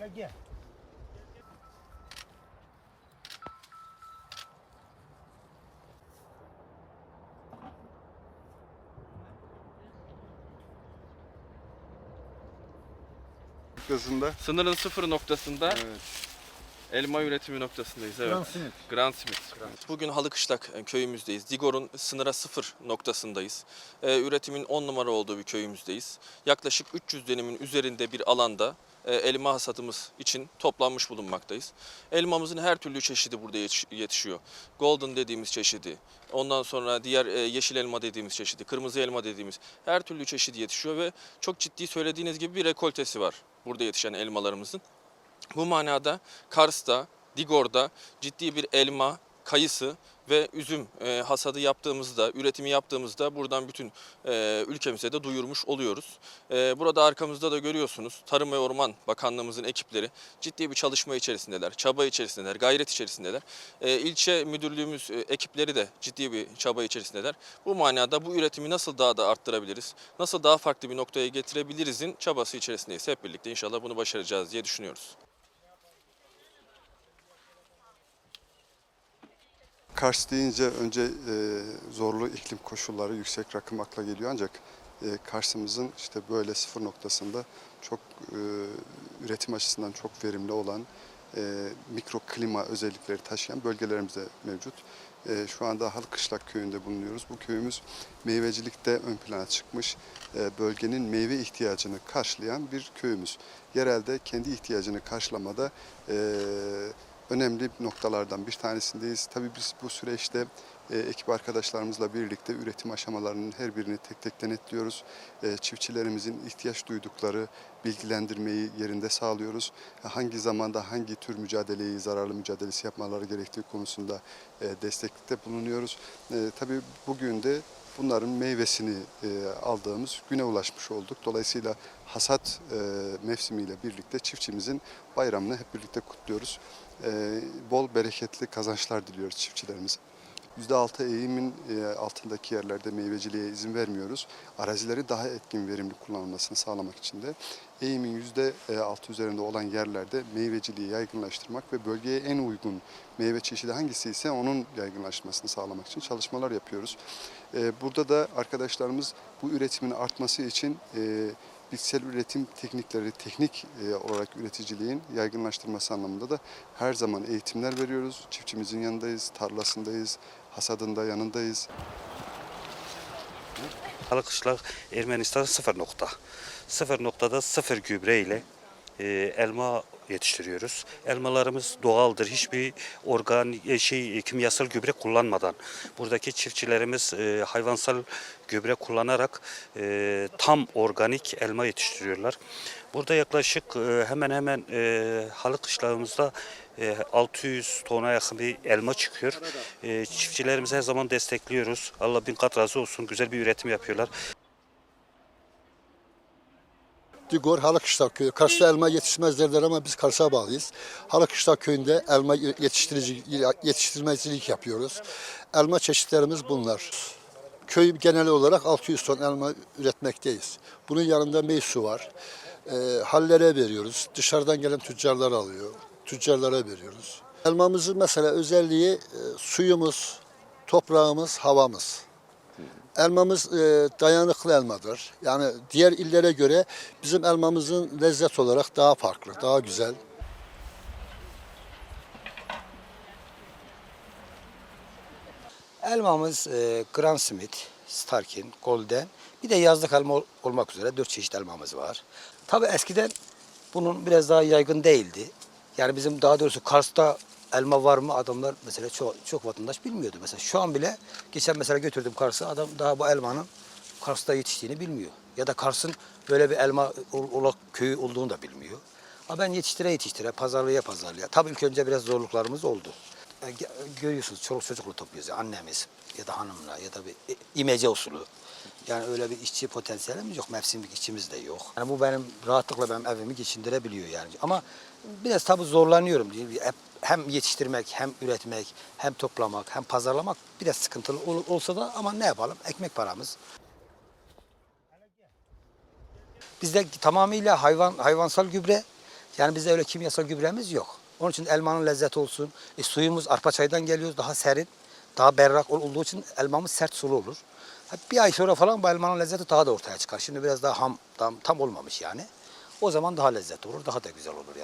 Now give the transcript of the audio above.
Hele gel. noktasında. Sınırın sıfır noktasında Evet. elma üretimi noktasındayız. Evet. Grand Smith. Grand Smith. Bugün Halıkışlak e, köyümüzdeyiz. Digor'un sınıra sıfır noktasındayız. Ee, üretimin 10 numara olduğu bir köyümüzdeyiz. Yaklaşık 300 dönümün üzerinde bir alanda elma hasadımız için toplanmış bulunmaktayız. Elmamızın her türlü çeşidi burada yetiş- yetişiyor. Golden dediğimiz çeşidi, ondan sonra diğer e, yeşil elma dediğimiz çeşidi, kırmızı elma dediğimiz her türlü çeşidi yetişiyor ve çok ciddi söylediğiniz gibi bir rekoltesi var burada yetişen elmalarımızın. Bu manada Kars'ta, Digor'da ciddi bir elma, kayısı ve üzüm e, hasadı yaptığımızda, üretimi yaptığımızda buradan bütün e, ülkemize de duyurmuş oluyoruz. E, burada arkamızda da görüyorsunuz Tarım ve Orman Bakanlığımızın ekipleri ciddi bir çalışma içerisindeler, çaba içerisindeler, gayret içerisindeler. E, ilçe müdürlüğümüz e, ekipleri de ciddi bir çaba içerisindeler. Bu manada bu üretimi nasıl daha da arttırabiliriz, nasıl daha farklı bir noktaya getirebilirizin çabası içerisindeyiz. Hep birlikte inşallah bunu başaracağız diye düşünüyoruz. Kars deyince önce e, zorlu iklim koşulları, yüksek rakım akla geliyor ancak e, Kars'ımızın işte böyle sıfır noktasında çok e, üretim açısından çok verimli olan e, mikro klima özellikleri taşıyan bölgelerimiz de mevcut. E, şu anda Halkışlak köyünde bulunuyoruz. Bu köyümüz meyvecilikte ön plana çıkmış, e, bölgenin meyve ihtiyacını karşılayan bir köyümüz. Yerelde kendi ihtiyacını karşılamada e, önemli noktalardan bir tanesindeyiz. Tabii biz bu süreçte e, ekip arkadaşlarımızla birlikte üretim aşamalarının her birini tek tek denetliyoruz. E, çiftçilerimizin ihtiyaç duydukları bilgilendirmeyi yerinde sağlıyoruz. E, Hangi zamanda hangi tür mücadeleyi, zararlı mücadelesi yapmaları gerektiği konusunda e, destekte bulunuyoruz. Tabii bugün de bunların meyvesini aldığımız güne ulaşmış olduk. Dolayısıyla hasat mevsimiyle birlikte çiftçimizin bayramını hep birlikte kutluyoruz. E, bol bereketli kazançlar diliyoruz çiftçilerimize. %6 eğimin e, altındaki yerlerde meyveciliğe izin vermiyoruz. Arazileri daha etkin verimli kullanılmasını sağlamak için de eğimin %6 üzerinde olan yerlerde meyveciliği yaygınlaştırmak ve bölgeye en uygun meyve çeşidi hangisi ise onun yaygınlaşmasını sağlamak için çalışmalar yapıyoruz. E, Burada da arkadaşlarımız bu üretimin artması için e, bitkisel üretim teknikleri, teknik e, olarak üreticiliğin yaygınlaştırması anlamında da her zaman eğitimler veriyoruz. Çiftçimizin yanındayız, tarlasındayız, hasadında yanındayız. Halkışlak Ermenistan sıfır nokta. Sıfır noktada sıfır gübre ile e, elma yetiştiriyoruz. Elmalarımız doğaldır. Hiçbir organ e, şey e, kimyasal gübre kullanmadan. Buradaki çiftçilerimiz e, hayvansal gübre kullanarak e, tam organik elma yetiştiriyorlar. Burada yaklaşık e, hemen hemen e, halı kışlağımızda e, 600 tona yakın bir elma çıkıyor. E, çiftçilerimizi her zaman destekliyoruz. Allah bin kat razı olsun. Güzel bir üretim yapıyorlar. Digor Halakışlak köyü. Kars'ta elma yetişmez derler ama biz Kars'a bağlıyız. Halakışlak köyünde elma yetiştirici, yetiştirmecilik yapıyoruz. Elma çeşitlerimiz bunlar. Köy genel olarak 600 ton elma üretmekteyiz. Bunun yanında meysu var. E, hallere veriyoruz. Dışarıdan gelen tüccarlar alıyor. Tüccarlara veriyoruz. Elmamızın mesela özelliği e, suyumuz, toprağımız, havamız. Elmamız e, dayanıklı elmadır. Yani diğer illere göre bizim elmamızın lezzet olarak daha farklı, daha güzel. Elmamız e, Grand Smith, Starkin, Golden. Bir de yazlık elma ol- olmak üzere dört çeşit elmamız var. Tabii eskiden bunun biraz daha yaygın değildi. Yani bizim daha doğrusu Kars'ta elma var mı adamlar mesela çok, çok vatandaş bilmiyordu. Mesela şu an bile geçen mesela götürdüm Kars'a adam daha bu elmanın Kars'ta yetiştiğini bilmiyor. Ya da Kars'ın böyle bir elma ol- olak köyü olduğunu da bilmiyor. Ama ben yetiştire yetiştire, pazarlığa pazarlığa. Tabii ilk önce biraz zorluklarımız oldu. E, Görüyorsunuz çoluk çocukla topluyoruz. Annemiz ya da hanımla ya da bir e, imece usulü. Yani öyle bir işçi potansiyelimiz yok. Mevsimlik işçimiz de yok. Yani bu benim rahatlıkla benim evimi geçindirebiliyor yani. Ama biraz tabii zorlanıyorum. Hem yetiştirmek, hem üretmek, hem toplamak, hem pazarlamak biraz sıkıntılı ol- olsa da ama ne yapalım? Ekmek paramız. Bizde tamamıyla hayvan hayvansal gübre, Yani bizde öyle kimyasal gübremiz yok. Onun için elmanın lezzeti olsun. E, suyumuz arpa çaydan geliyor daha serin, daha berrak ol- olduğu için elmamız sert sulu olur. Bir ay sonra falan bu elmanın lezzeti daha da ortaya çıkar. Şimdi biraz daha ham, tam, tam olmamış yani. O zaman daha lezzetli olur, daha da güzel olur yani.